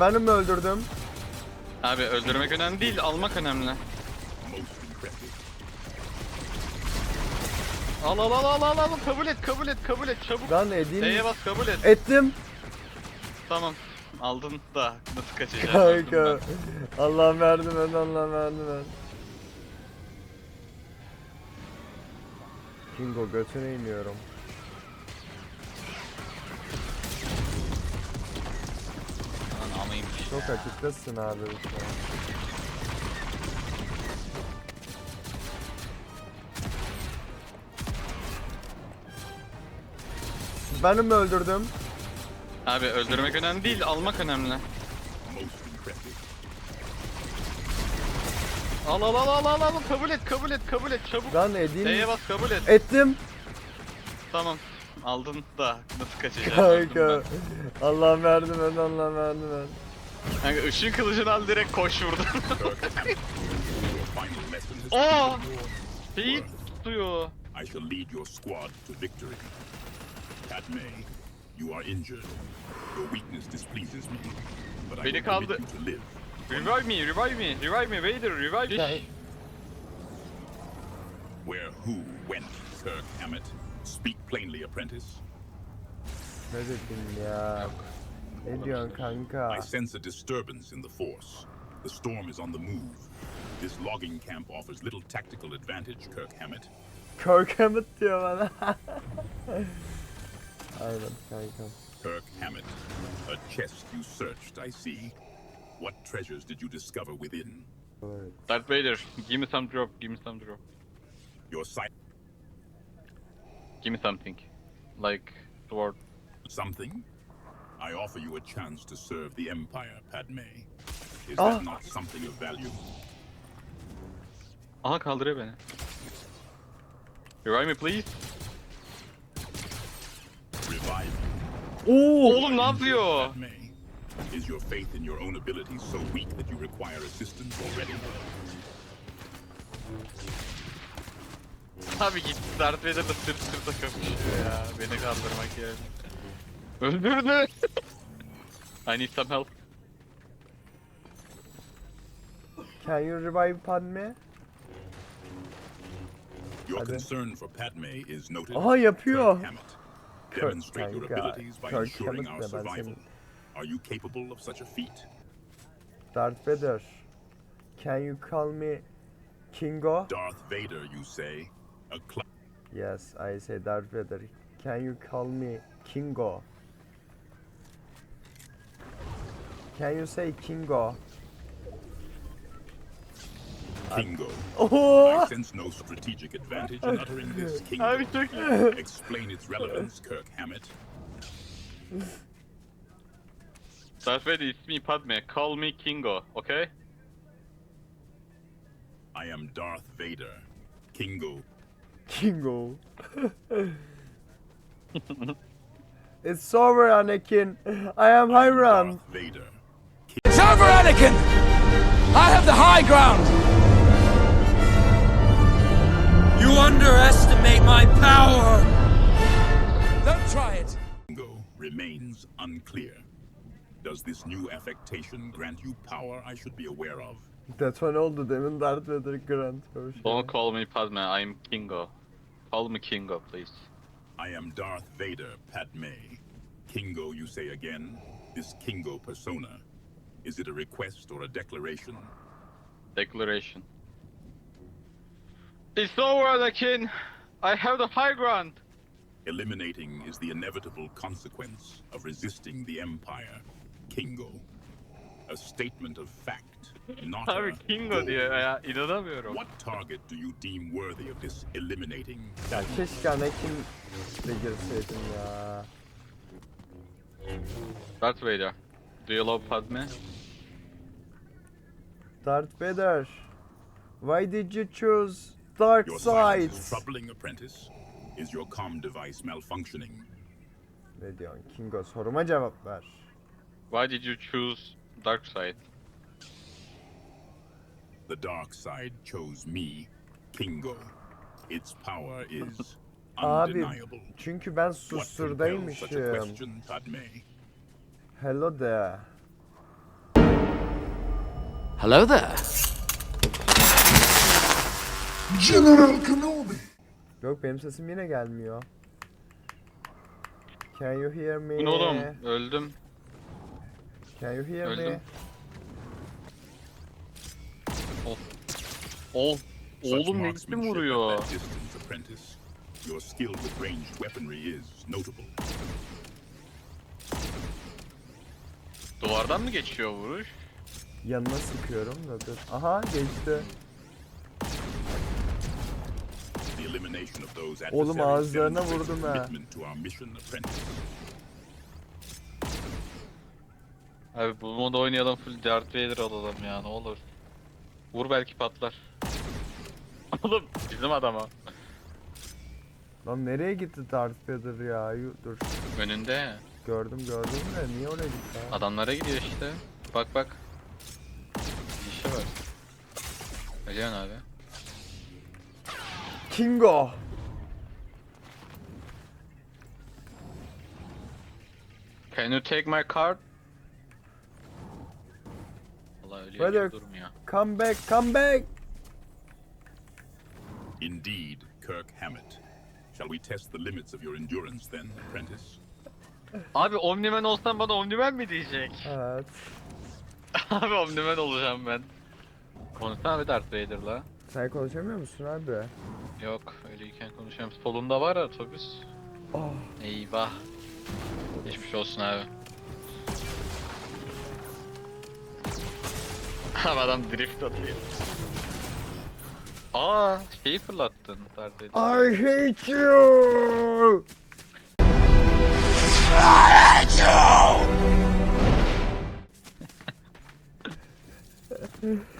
Benim mi öldürdüm? Abi öldürmek önemli değil, almak önemli. Al al al al al al kabul et kabul et kabul et çabuk. Lan edeyim. E'ye bas kabul et. Ettim. Tamam. Aldın da nasıl kaçacağız? Kanka. ben. Allah verdi ben Allah verdi ben. Kingo götüne iniyorum. Çok açıktasın abi. Benim mi öldürdüm? Abi öldürmek önemli değil, almak önemli. Al al al al al al kabul et kabul et kabul et çabuk. Lan edeyim. E'ye bas kabul et. Ettim. Tamam. Aldın da nasıl kaçacağız? Öldüm Kanka. Allah verdi ben Allah verdi ben. Kanka ışın kılıcını al direkt koş your Şeyi worth. tutuyor. I shall lead your squad to victory. Padme, you are injured. Your weakness displeases me, but I Beni will kaldı. permit you to live. Revive me, revive me, revive me, Vader, revive me. Where who went, Kirk Hammett? Speak plainly, apprentice. Ne dedin ya? Ne diyorsun kanka? I sense a disturbance in the Force. The storm is on the move. This logging camp offers little tactical advantage, Kirk Hammett. Kirk Hammett diyor bana. Aynen kanka. Kirk Hammett, a chest you searched, I see. What treasures did you discover within? Evet. Darth Vader, give me some drop, give me some drop. Your sight Give me something. Like sword. something? I offer you a chance to serve the Empire, Padme. Is Ah. that not something of value? Aha kaldırıyor beni. Revive me please. Revive. Oo! Oğlum ne yapıyor? İs your faith in your own abilities so weak that you require assistance already? Tabii git Darth Vader'la sırt sırta kapışıyor ya. Beni kaldırmak yerine. Öldürdü. I need some help. Can you revive Padme? Your Hadi. concern for Padme is noted. Aha yapıyor. Kirk Hammett. Demonstrate your abilities by Kirk ensuring Hammett our de ben survival. senin- Are you capable of such a feat? Darth Vader. Can you call me Kingo? Darth Vader, you say? A cl- Yes, I say Darth Vader. Can you call me Kingo? Can you say Kingo? Kingo. Oh! I sense no strategic advantage in uttering this Kingo. Abi çok iyi. Explain its relevance, Kirk Hammett. Darth Vader it's me Padme. Call me Kingo, okay? I am Darth Vader. Kingo. Kingo. it's over, Anakin. I am high ground. Darth Vader. It's over, Anakin! I have the high ground! You underestimate my power! Don't try it! Kingo remains unclear. Does this new affectation grant you power I should be aware of? That's when Detone oldu demin Darth Vader Grant. Hoş Don't call me Padme, I'm Kingo. Call me Kingo, please. I am Darth Vader, Padme. Kingo, you say again? This Kingo persona. Is it a request or a declaration? Declaration. It's over, Anakin! I have the high ground! Eliminating is the inevitable consequence of resisting the Empire. Kingo. A statement of fact, not a Abi Kingo goal. diyor ya, inanamıyorum. What target do you deem worthy of this eliminating? Ya keşke Anakin de girseydim ya. Darth Vader, do you love Padme? Darth Vader. Why did you choose dark Your side? silence is troubling, apprentice. Is your comm device malfunctioning? Ne diyorsun Kingo soruma cevap ver. Why did you choose dark side? The dark side chose me, Kingo. Its power is Abi undeniable. çünkü ben What compels such a question, Padme? Hello de. Hello there. Yok benim sesim yine gelmiyor. Can you hear me? Bu ne oğlum? Öldüm. Can you hear Öldüm. me? Ol. Such Oğlum ne at vuruyor. Your skill with ranged weaponry is notable. Duvardan mı geçiyor vuruş? Yanına sıkıyorum da dur. Aha geçti. The elimination of those Oğlum ağızlarına vurdum ha. Abi bu moda oynayalım full Darth Vader alalım ya ne olur. Vur belki patlar. Oğlum bizim adama. Lan nereye gitti Darth Vader ya? Yu- Dur. Önünde. Gördüm gördüm de niye oraya gitti ha? Adamlara gidiyor işte. Bak bak. Bir işe var. Ölüyorsun abi. Kingo! Can you take my card? Vallahi ölüyor Brother. gibi durmuyor. Come back, come back! Indeed, Kirk Hammett. Shall we test the limits of your endurance then, apprentice? Abi Omniman olsan bana Omniman mi diyecek? Evet. abi Omniman olacağım ben. Konuşsana abi Darth Vader'la. Sen konuşamıyor musun abi? Yok öyleyken konuşuyorum. Solunda var otobüs. Oh. Eyvah. Geçmiş olsun abi. Abi adam drift atıyor. Aa şeyi fırlattın Darth Vader. I hate you! No!